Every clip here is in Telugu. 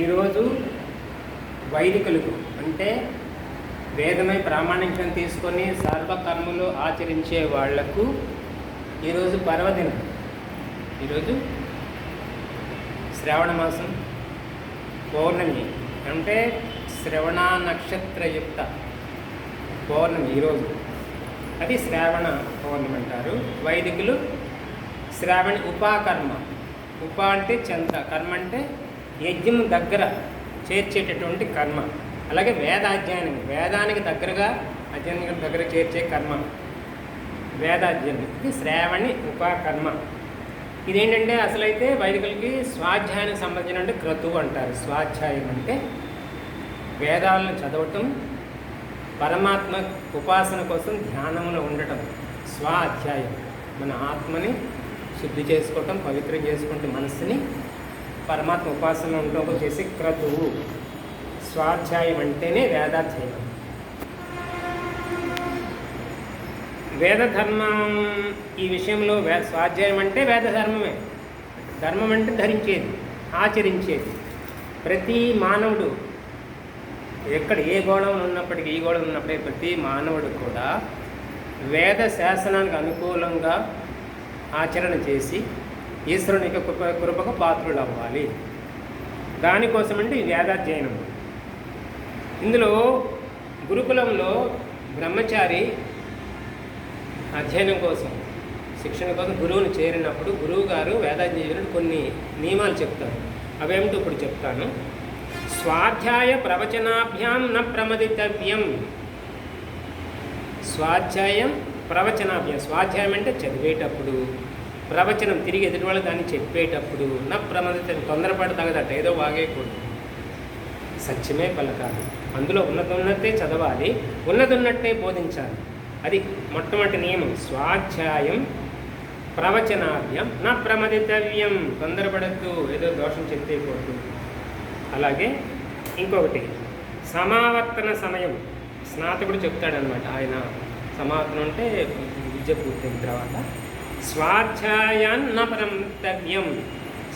ఈరోజు వైదికులకు అంటే వేదమై ప్రామాణికం తీసుకొని సర్వకర్మలు ఆచరించే వాళ్ళకు ఈరోజు పర్వదినం. ఈరోజు శ్రావణ మాసం పౌర్ణమి అంటే శ్రవణ నక్షత్రయుక్త పౌర్ణమి ఈరోజు. అది శ్రావణ పౌర్ణమి అంటారు. వైదికులు శ్రావణి ఉపాకర్మ. ఉప అంటే చెంత కర్మ అంటే యజ్ఞం దగ్గర చేర్చేటటువంటి కర్మ. అలాగే వేదాధ్యయనం. వేదానికి దగ్గరగా అధ్యయనం దగ్గర చేర్చే కర్మ. వేదాధ్యయనం. ఇది శ్రావణి ఉపాకర్మ. ఇదేంటంటే అసలైతే వైదికులకి స్వాధ్యాయానికి సంబంధించిన క్రతువు అంటారు. స్వాధ్యాయం అంటే వేదాలను చదవటం పరమాత్మ ఉపాసన కోసం ధ్యానంలో ఉండటం స్వాధ్యాయం. మన ఆత్మని శుద్ధి చేసుకోవటం పవిత్రం చేసుకుంటే మనస్సుని పరమాత్మ ఉపాసన ఉండటం చేసి క్రతువు స్వాధ్యాయం అంటేనే వేదాధ్యయనం వేదధర్మం ఈ విషయంలో వే స్వాధ్యాయం అంటే వేదధర్మమే. ధర్మం అంటే ధరించేది ఆచరించేది. ప్రతి మానవుడు ఎక్కడ ఏ గోళంలో ఉన్నప్పటికీ ఈ గోళంలో ఉన్నప్పటికీ ప్రతి మానవుడు కూడా వేద శాసనానికి అనుకూలంగా ఆచరణ చేసి ఈశ్వరుని యొక్క కృప కృపకు పాత్రులు అవ్వాలి దానికోసమంటే ఈ వేదాధ్యయనం. ఇందులో గురుకులంలో బ్రహ్మచారి అధ్యయనం కోసం శిక్షణ కోసం గురువుని చేరినప్పుడు గురువు గారు కొన్ని నియమాలు చెప్తారు. అవేమిటో ఇప్పుడు చెప్తాను. స్వాధ్యాయ ప్రవచనాభ్యాం న ప్రమదితవ్యం. స్వాధ్యాయం ప్రవచనాభ్యాం. స్వాధ్యాయం అంటే చదివేటప్పుడు ప్రవచనం తిరిగి ఎదుటి వాళ్ళు దాన్ని చెప్పేటప్పుడు నా ప్రమదితం తొందరపడి తగదట ఏదో వాగేయకూడదు. సత్యమే పలకాలి. అందులో ఉన్నదున్నట్టే చదవాలి ఉన్నదున్నట్టే బోధించాలి. అది మొట్టమొదటి నియమం. స్వాధ్యాయం ప్రవచనాభ్యం నా ప్రమదితవ్యం. తొందరపడద్దు ఏదో దోషం చెప్పేయకూడదు అలాగే ఇంకొకటి సమావర్తన సమయం. స్నాతకుడు చెప్తాడనమాట ఆయన. సమావర్తనం అంటే విద్య పూర్తయిన తర్వాత స్వాధ్యాయాన్న పరంతవ్యం.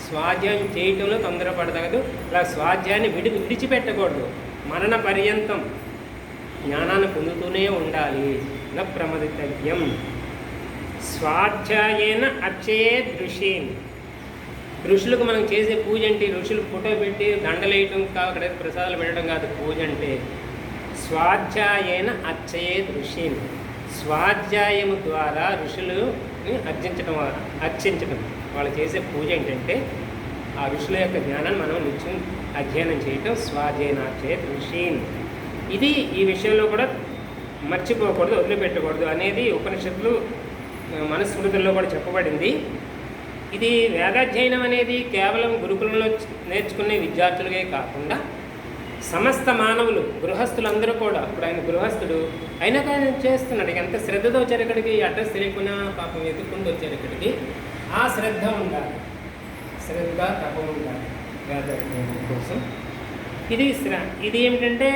స్వాధ్యాయం చేయటంలో తొందరపడతగదు అలా స్వాధ్యాయాన్ని విడి విడిచిపెట్టకూడదు. మరణ పర్యంతం జ్ఞానాన్ని పొందుతూనే ఉండాలి. న ప్రమదితవ్యం. స్వాధ్యాయేన అక్షయే దృశ్యేన్ ఋషులకు మనం చేసే పూజ అంటే ఋషులు ఫోటో పెట్టి దండలేయటం కాదు ప్రసాదాలు పెట్టడం కాదు పూజ అంటే స్వాధ్యాయేన అచ్చయే ఋషిని. స్వాధ్యాయము ద్వారా ఋషులు అర్జించడం అర్చించడం వాళ్ళు చేసే పూజ ఏంటంటే ఆ ఋషుల యొక్క జ్ఞానాన్ని మనం నిత్యం అధ్యయనం చేయటం స్వాధ్యయనార్చయే ఋషిన్. ఇది ఈ విషయంలో కూడా మర్చిపోకూడదు వదిలిపెట్టకూడదు అనేది ఉపనిషత్తులు మనస్మృతుల్లో కూడా చెప్పబడింది. ఇది వేదాధ్యయనం అనేది కేవలం గురుకులంలో నేర్చుకునే విద్యార్థులకే కాకుండా సమస్త మానవులు గృహస్థులందరూ కూడా ఇప్పుడు ఆయన గృహస్థుడు అయినా కానీ చేస్తున్నాడు. ఎంత శ్రద్ధతో వచ్చారు ఇక్కడికి? అడ్రస్ తెలియకుండా పాపం ఎదుర్కొంటూ వచ్చారు ఇక్కడికి. ఆ శ్రద్ధ ఉండాలి. శ్రద్ధ తపం ఉండాలి వేదాధ్యయనం కోసం. ఇది శ్ర ఇది ఏమిటంటే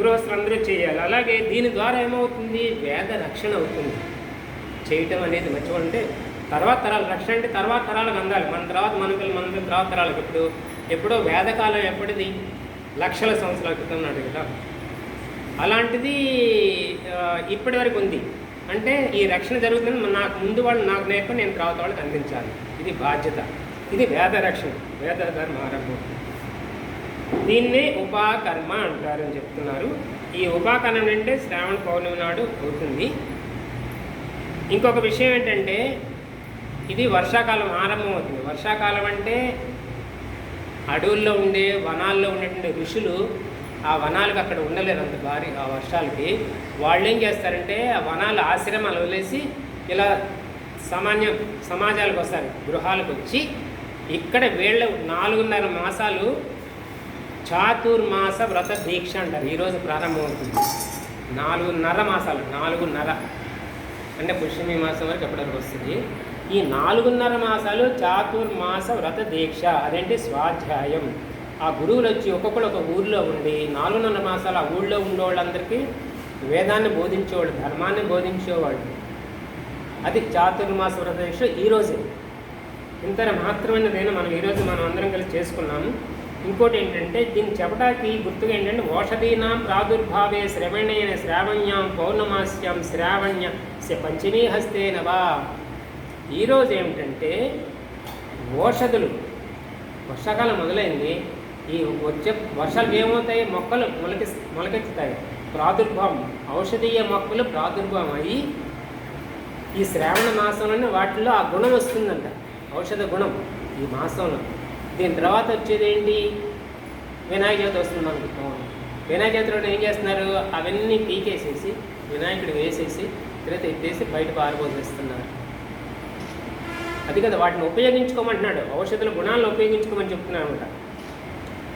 గృహస్థులందరూ చేయాలి. అలాగే దీని ద్వారా ఏమవుతుంది? వేద రక్షణ అవుతుంది. చేయటం అనేది మర్చిపోంటే తర్వాత తరాలు రక్షణ అంటే తర్వాత తరాలకు అందాలి. మన తర్వాత మనకి పిల్లలు మన తర్వాత తరాలకు. ఇప్పుడు ఎప్పుడో వేదకాలం ఎప్పటిది? లక్షల సంవత్సరాల క్రితం నాడు కదా. అలాంటిది ఇప్పటి వరకు ఉంది. అంటే ఈ రక్షణ జరుగుతుంది నాకు ముందు వాళ్ళు నాకు నేర్ప నేను తర్వాత వాళ్ళకి అందించాలి. ఇది బాధ్యత. ఇది వేద రక్షణ. వేద ధర్మ ఆరంభం. దీన్నే ఉపాకర్మ అంటారు అని చెప్తున్నారు. ఈ ఉపాకర్మ అంటే శ్రావణ పౌర్ణమి నాడు అవుతుంది. ఇంకొక విషయం ఏంటంటే ఇది వర్షాకాలం ఆరంభమవుతుంది వర్షాకాలం అంటే అడవుల్లో ఉండే వనాల్లో ఉండేటువంటి ఋషులు ఆ వనాలకు అక్కడ ఉండలేరు అంత భారీ ఆ వర్షాలకి. వాళ్ళు ఏం చేస్తారంటే ఆ వనాల ఆశ్రమాలు వదిలేసి ఇలా సామాన్య సమాజాలకు వస్తారు. గృహాలకు వచ్చి ఇక్కడ వీళ్ళ నాలుగున్నర మాసాలు చాతుర్మాస వ్రత దీక్ష అంటారు. ఈరోజు ప్రారంభమవుతుంది నాలుగున్నర మాసాలు నాలుగున్నర. అంటే పుష్యమి మాసం వరకు ఎప్పటివరకు వస్తుంది. ఈ నాలుగున్నర మాసాలు చాతుర్మాస వ్రత దీక్ష అదేంటి స్వాధ్యాయం. ఆ గురువులు వచ్చి ఒక్కొక్కరు ఒక ఊరిలో ఉండి నాలుగున్నర మాసాలు ఆ ఊళ్ళో ఉండే వాళ్ళందరికీ వేదాన్ని బోధించేవాళ్ళు ధర్మాన్ని బోధించేవాళ్ళు. అది చాతుర్మాస వ్రత దీక్ష ఈరోజే ఇంత మాత్రమైనదైనా మనం ఈరోజు మనం అందరం కలిసి చేసుకున్నాము. ఇంకోటి ఏంటంటే దీన్ని చెప్పడానికి గుర్తుగా ఏంటంటే ఓషధీనాం ప్రాదుర్భావే శ్రవణేన శ్రావణ్యాం పౌర్ణమాస్యాం శ్రావణ్య స పంచమీ హస్తేనవా ఈరోజు ఏమిటంటే ఓషధులు. వర్షాకాలం మొదలైంది. ఈ వచ్చే వర్షాలు ఏమవుతాయి? మొక్కలు మొలకె మొలకెత్తుతాయి. ప్రాదుర్భావం. ఔషధీయ మొక్కలు ప్రాదుర్భావం అయ్యి ఈ శ్రావణ మాసంలోనే వాటిలో ఆ గుణం వస్తుందంట. ఔషధ గుణం ఈ మాసంలో. దీని తర్వాత వచ్చేది ఏంటి? వినాయక చవితి వస్తుంది మనకి. వినాయక చవితి రోజు ఏం చేస్తున్నారు? అవన్నీ పీకేసేసి వినాయకుడు వేసేసి తర్వాత ఎత్తేసి బయట పారబోసేస్తున్నారు అది కదా వాటిని ఉపయోగించుకోమంటున్నాడు. ఔషధుల గుణాలను ఉపయోగించుకోమని చెప్తున్నాను అనమాట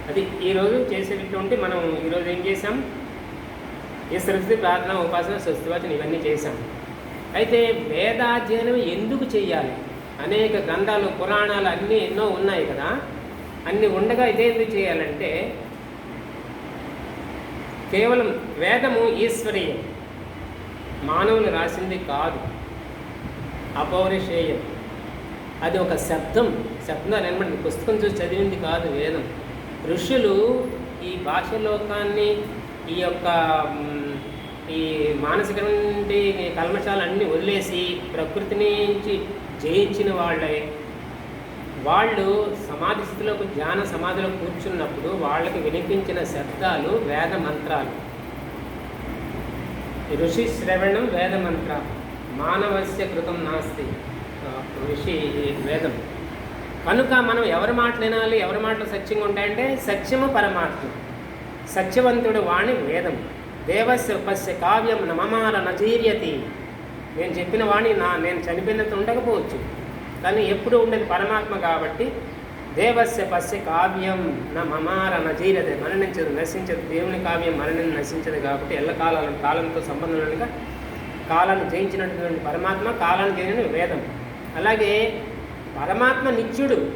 అది ఈరోజు చేసేటటువంటి మనం ఈరోజు ఏం చేసాం ఈ ప్రార్థన ఉపాసన స్వస్తివాచన ఇవన్నీ చేశాం. అయితే వేదాధ్యయనం ఎందుకు చేయాలి? అనేక గ్రంథాలు పురాణాలు అన్నీ ఎన్నో ఉన్నాయి కదా. అన్ని ఉండగా ఇదే ఎందుకు చేయాలంటే కేవలం వేదము ఈశ్వరీయం. మానవులు రాసింది కాదు. అపౌరుషేయం. అది ఒక శబ్దం. శబ్దం అనమాట పుస్తకం చూసి చదివింది కాదు వేదం. ఋషులు ఈ భాషలోకాన్ని ఈ యొక్క ఈ మానసికమైనటువంటి కల్మషాలన్నీ వదిలేసి ప్రకృతి నుంచి జయించిన వాళ్ళే. వాళ్ళు సమాధి స్థితిలోకి ధ్యాన సమాధిలో కూర్చున్నప్పుడు వాళ్ళకి వినిపించిన శబ్దాలు వేద మంత్రాలు. ఋషి శ్రవణం వేద మంత్ర. మానవస్య కృతం నాస్తి. ఆ, ఋషి వేదం. కనుక మనం ఎవరి మాటలు వినాలి ఎవరి మాటలు సత్యంగా ఉంటాయంటే సత్యము పరమాత్మ. సత్యవంతుడు వాణి వేదం. దేవస్య పస్య కావ్యం నమమాల నజీర్యతి. నేను చెప్పిన వాణి నా నేను చనిపోయినంత ఉండకపోవచ్చు. కానీ ఎప్పుడు ఉండేది పరమాత్మ కాబట్టి దేవస్య పస్య కావ్యం నా మమార నజీరదే మరణించదు నశించదు. దేవుని కావ్యం మరణం నశించదు కాబట్టి ఎల్ల కాలాలను కాలంతో సంబంధం లేక కాలాన్ని జయించినటువంటి పరమాత్మ కాలాన్ని జయించిన వేదం. అలాగే పరమాత్మ నిత్యుడు.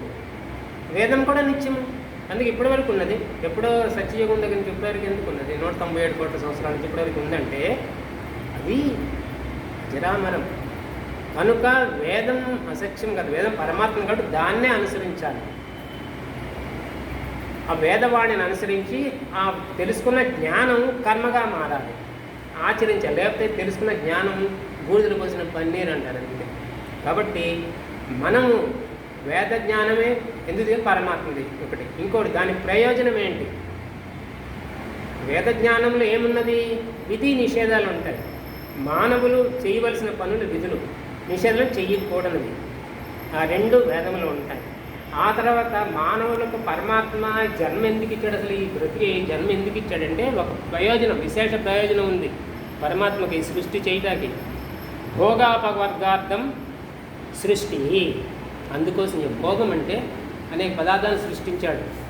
వేదం కూడా నిత్యము. అందుకే ఇప్పటి వరకు ఉన్నది. ఎప్పుడో సత్యయుగం దగ్గర నుంచి ఇప్పటివరకు ఎందుకు ఉన్నది? నూట తొంభై ఏడు కోట్ల సంవత్సరాల నుంచి ఇప్పటివరకు ఉందంటే అది జరామరం కనుక వేదం అసత్యం కాదు. వేదం పరమాత్మ కాబట్టి దాన్నే అనుసరించాలి. ఆ వేదవాణిని అనుసరించి ఆ తెలుసుకున్న జ్ఞానం కర్మగా మారాలి. ఆచరించాలి. లేకపోతే తెలుసుకున్న జ్ఞానం బూడిదలు పోసిన పన్నీర్ అంటారు. అది కాబట్టి మనము వేద జ్ఞానమే ఎందుకు పరమాత్మది ఒకటి. ఇంకోటి దాని ప్రయోజనం ఏంటి? వేద జ్ఞానంలో ఏమున్నది? విధి నిషేధాలు ఉంటాయి. మానవులు చేయవలసిన పనులు విధులు. నిషేధాలు చెయ్యకూడనివి ఆ రెండు వేదములు ఉంటాయి. ఆ తర్వాత మానవులకు పరమాత్మ జన్మ ఎందుకు ఇచ్చాడు అసలు? ఈ బ్రతికి జన్మ ఎందుకు ఇచ్చాడంటే ఒక ప్రయోజనం విశేష ప్రయోజనం ఉంది. పరమాత్మకి సృష్టి చేయటానికి. భోగాపవర్గార్థం సృష్టి. అందుకోసం భోగం అంటే అనేక పదార్థాలను సృష్టించాడు.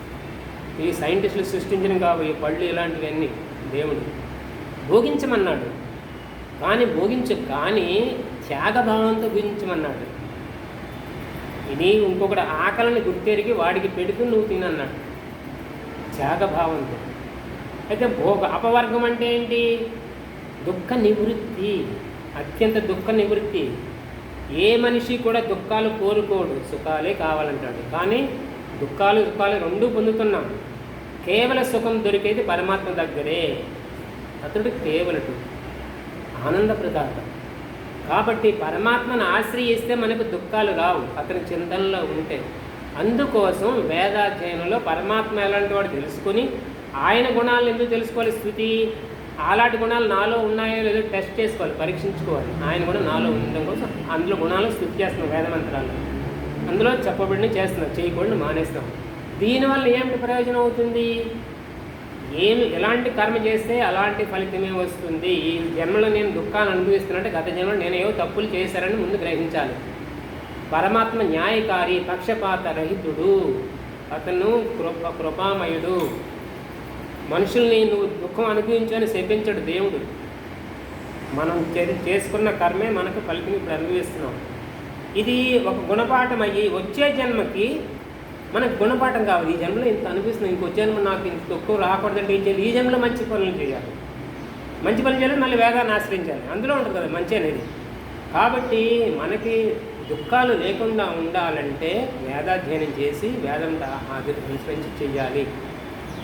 ఈ సైంటిస్టులు సృష్టించిన కావు ఈ పళ్ళు ఇలాంటివన్నీ. దేవుడు భోగించమన్నాడు. కానీ భోగించు కానీ త్యాగభావంతో భోగించమన్నాడు. ఇది ఇంకొకటి ఆకలిని గుర్తెరిగి వాడికి పెడుతూ నువ్వు తినన్నాడు. త్యాగభావంతో. అయితే భోగ అపవర్గం అంటే ఏంటి? దుఃఖ నివృత్తి. అత్యంత దుఃఖ నివృత్తి. ఏ మనిషి కూడా దుఃఖాలు కోరుకోడు. సుఖాలే కావాలంటాడు. కానీ దుఃఖాలు సుఖాలు రెండూ పొందుతున్నాం. కేవల సుఖం దొరికేది పరమాత్మ దగ్గరే. అతడు కేవలటు ఆనందప్రదాత కాబట్టి పరమాత్మను ఆశ్రయిస్తే మనకు దుఃఖాలు రావు. అతని చింతనలో ఉంటే. అందుకోసం వేదాధ్యయనంలో పరమాత్మ ఎలాంటి వాడు తెలుసుకుని ఆయన గుణాలను ఎందుకు తెలుసుకోవాలి స్థుతి? అలాంటి గుణాలు నాలో ఉన్నాయో లేదో టెస్ట్ చేసుకోవాలి పరీక్షించుకోవాలి. ఆయన కూడా నాలో ఉండడం కోసం అందులో గుణాలు స్థుతి చేస్తున్నాం వేదమంత్రాలు అందులో చెప్పబడిని చేస్తున్నాం చేయకూడదు మానేస్తాం. దీనివల్ల ఏమిటి ప్రయోజనం అవుతుంది? ఏమి ఎలాంటి కర్మ చేస్తే అలాంటి ఫలితమే వస్తుంది? ఈ జన్మలో నేను దుఃఖాన్ని అనుభవిస్తున్నట్టే గత జన్మలో నేను ఏవో తప్పులు చేశారని ముందు గ్రహించాలి. పరమాత్మ న్యాయకారి పక్షపాత రహితుడు అతను కృప కృపామయుడు. మనుషుల్ని నువ్వు దుఃఖం అనుభవించని శపించడు దేవుడు. మనం చేసుకున్న కర్మే మనకు ఫలితం ఇప్పుడు అనుభవిస్తున్నాం. ఇది ఒక గుణపాఠం అయ్యి వచ్చే జన్మకి మనకు గుణపాఠం కావాలి. ఈ జన్మలో ఇంత అనిపిస్తుంది ఇంకో జన్మ నాకు ఇంత దుఃఖం రాకూడదంటే ఏం చేయాలి? ఈ జన్మలో మంచి పనులు చేయాలి. మంచి పనులు చేయాలి మళ్ళీ వేగాన్ని ఆశ్రయించాలి. అందులో ఉంటుంది కదా మంచి అనేది. కాబట్టి మనకి దుఃఖాలు లేకుండా ఉండాలంటే వేదాధ్యయనం చేసి వేదం అనుసరించి చెయ్యాలి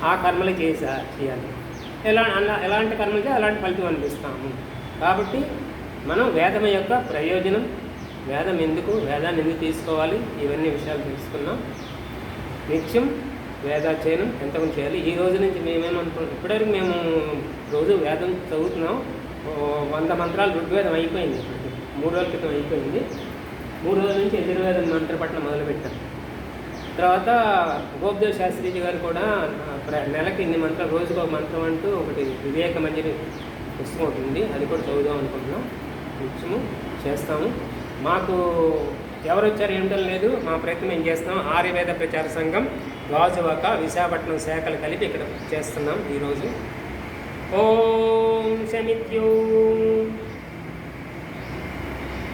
ఆ కర్మలు చేసా చేయాలి. ఎలా అలా ఎలాంటి కర్మలు చేయాలి అలాంటి ఫలితం అనిపిస్తాము కాబట్టి మనం వేదం యొక్క ప్రయోజనం వేదం ఎందుకు వేదాన్ని ఎందుకు తీసుకోవాలి ఇవన్నీ విషయాలు తెలుసుకున్నాం. నిత్యం వేదాధ్యయనం ఎంతమంది చేయాలి? ఈ రోజు నుంచి మేమేమనుకుంటున్నాం ఇప్పటివరకు మేము రోజు వేదం చదువుతున్నాం. వంద మంత్రాలు ఋగ్వేదం అయిపోయింది. మూడు రోజుల క్రితం అయిపోయింది. మూడు రోజుల నుంచి యజుర్వేదం మంత్రపట్నం మొదలుపెట్టాం. తర్వాత గోపదేవ్ శాస్త్రిజీ గారు కూడా ప్ర- నెలకి ఇన్ని మంత్రం రోజుకు ఒక మంత్రం అంటూ ఒకటి వివేక మంజరి పుస్తకం ఒకటి ఉంది. అది కూడా చదువుదాం అనుకుంటున్నాం. నిత్యము చేస్తాము. మాకు ఎవరు వచ్చారు ఏమిటో లేదు. మా ప్రయత్నం ఏం చేస్తున్నాం ఆర్యవేద ప్రచార సంఘం గాజువాక విశాఖపట్నం శాఖలు కలిపి ఇక్కడ చేస్తున్నాం ఈరోజు. ఓం శమిత్యూ